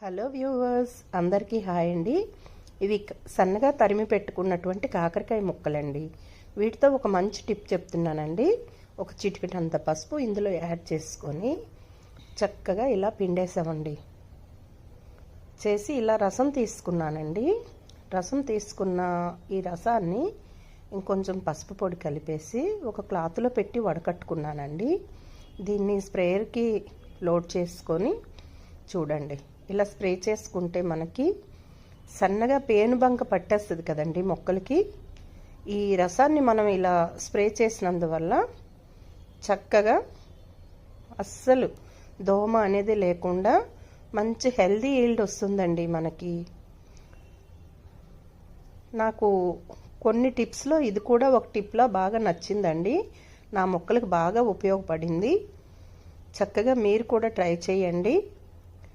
Hello viewers అందరికీ hi అండి. ఇవి సన్నగా తరిమి పెట్టుకున్నటువంటి కాకరకాయ ముక్కలండి. వీటితో ఒక మంచి టిప్ చెప్తున్నానండి. ఒక చిటికెటంత పసుపు ఇందులో యాడ్ చేసుకొని చక్కగా ఇలా పిండేసామండి. చేసి ఇలా రసం తీసుకున్నానండి. రసం తీసుకున్న ఈ రసాన్ని ఇంకొంచెం పసుపు పొడి కలిపేసి ఒక క్లాత్లో పెట్టి వడకట్టుకున్నానండి. దీన్ని స్ప్రేయర్కి లోడ్ చేసుకొని చూడండి. ఇలా స్ప్రే చేసుకుంటే మనకి సన్నగా పేనుబంక పట్టేస్తుంది కదండి మొక్కలకి. ఈ రసాన్ని మనం ఇలా స్ప్రే చేసినందువల్ల చక్కగా అస్సలు దోమ అనేది లేకుండా మంచి హెల్దీ ఈల్డ్ వస్తుందండి మనకి. నాకు కొన్ని టిప్స్లో ఇది కూడా ఒక టిప్లా బాగా నచ్చిందండి. నా మొక్కలకు బాగా ఉపయోగపడింది. చక్కగా మీరు కూడా ట్రై చేయండి.